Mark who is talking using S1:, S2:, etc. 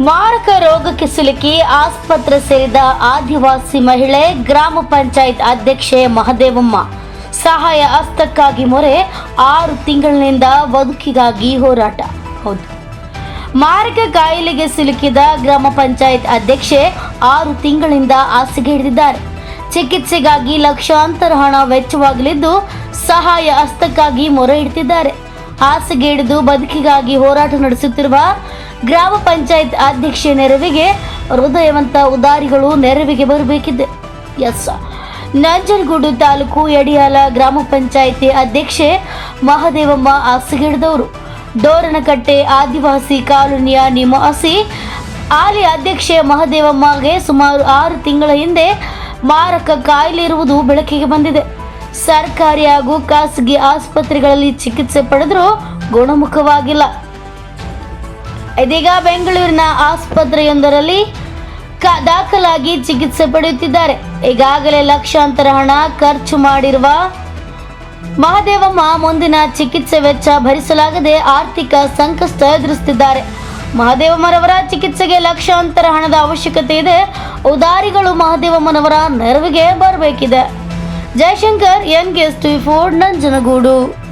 S1: ಮಾರಕ ರೋಗಕ್ಕೆ ಸಿಲುಕಿ ಆಸ್ಪತ್ರೆ ಸೇರಿದ ಆದಿವಾಸಿ ಮಹಿಳೆ ಗ್ರಾಮ ಪಂಚಾಯತ್ ಅಧ್ಯಕ್ಷೆ ಮಹದೇವಮ್ಮ. ಸಹಾಯ ಹಸ್ತಕ್ಕಾಗಿ ಮೊರೆ ಆರು ತಿಂಗಳಿನಿಂದ ಬದುಕಿಗಾಗಿ ಹೋರಾಟ. ಹೌದು. ಮಾರಕ ಕಾಯಿಲೆಗೆ ಸಿಲುಕಿದ ಗ್ರಾಮ ಪಂಚಾಯತ್ ಅಧ್ಯಕ್ಷೆ ಆರು ತಿಂಗಳಿಂದ ಹಾಸಿಗೆ ಹಿಡಿದಿದ್ದಾರೆ. ಚಿಕಿತ್ಸೆಗಾಗಿ ಲಕ್ಷಾಂತರ ಹಣ ವೆಚ್ಚವಾಗಲಿದ್ದು ಸಹಾಯ ಹಸ್ತಕ್ಕಾಗಿ ಮೊರೆ ಇಡ್ತಿದ್ದಾರೆ. ಹಾಸಿಗೆ ಹಿಡಿದು ಬದುಕಿಗಾಗಿ ಹೋರಾಟ ನಡೆಸುತ್ತಿರುವ ಗ್ರಾಮ ಪಂಚಾಯತ್ ಅಧ್ಯಕ್ಷೆ ನೆರವಿಗೆ ಹೃದಯವಂತ ಉದಾರಿಗಳು ನೆರವಿಗೆ ಬರಬೇಕಿದೆ. ಎಸ್. ನಂಜನಗೂಡು ತಾಲೂಕು ಯಡಿಯಾಲ ಗ್ರಾಮ ಪಂಚಾಯಿತಿ ಅಧ್ಯಕ್ಷೆ ಮಹದೇವಮ್ಮ ಹಾಸಿಗೆ ಹಿಡಿದವರು ಡೋರನಕಟ್ಟೆ ಆದಿವಾಸಿ ಕಾಲೋನಿಯ ನಿವಾಸಿ ಹಾಲಿ ಅಧ್ಯಕ್ಷೆ ಮಹದೇವಮ್ಮಗೆ ಸುಮಾರು ಆರು ತಿಂಗಳ ಹಿಂದೆ ಮಾರಕ ಕಾಯಿಲೆ ಇರುವುದು ಬೆಳಕಿಗೆ ಬಂದಿದೆ. ಸರ್ಕಾರಿ ಹಾಗೂ ಖಾಸಗಿ ಆಸ್ಪತ್ರೆಗಳಲ್ಲಿ ಚಿಕಿತ್ಸೆ ಪಡೆದರೂ ಗುಣಮುಖವಾಗಿಲ್ಲ. ಇದೀಗ ಬೆಂಗಳೂರಿನ ಆಸ್ಪತ್ರೆಯೊಂದರಲ್ಲಿ ದಾಖಲಾಗಿ ಚಿಕಿತ್ಸೆ ಪಡೆಯುತ್ತಿದ್ದಾರೆ. ಈಗಾಗಲೇ ಲಕ್ಷಾಂತರ ಹಣ ಖರ್ಚು ಮಾಡಿರುವ ಮಹದೇವಮ್ಮ ಮುಂದಿನ ಚಿಕಿತ್ಸೆ ವೆಚ್ಚ ಭರಿಸಲಾಗದೆ ಆರ್ಥಿಕ ಸಂಕಷ್ಟ ಎದುರಿಸುತ್ತಿದ್ದಾರೆ. ಮಹದೇವಮ್ಮರವರ ಚಿಕಿತ್ಸೆಗೆ ಲಕ್ಷಾಂತರ ಹಣದ ಅವಶ್ಯಕತೆ ಇದೆ. ಉದಾರಿಗಳು ಮಹದೇವಮ್ಮನವರ ನೆರವಿಗೆ ಬರಬೇಕಿದೆ. Jayashankar N K S T Ford Nanjangud.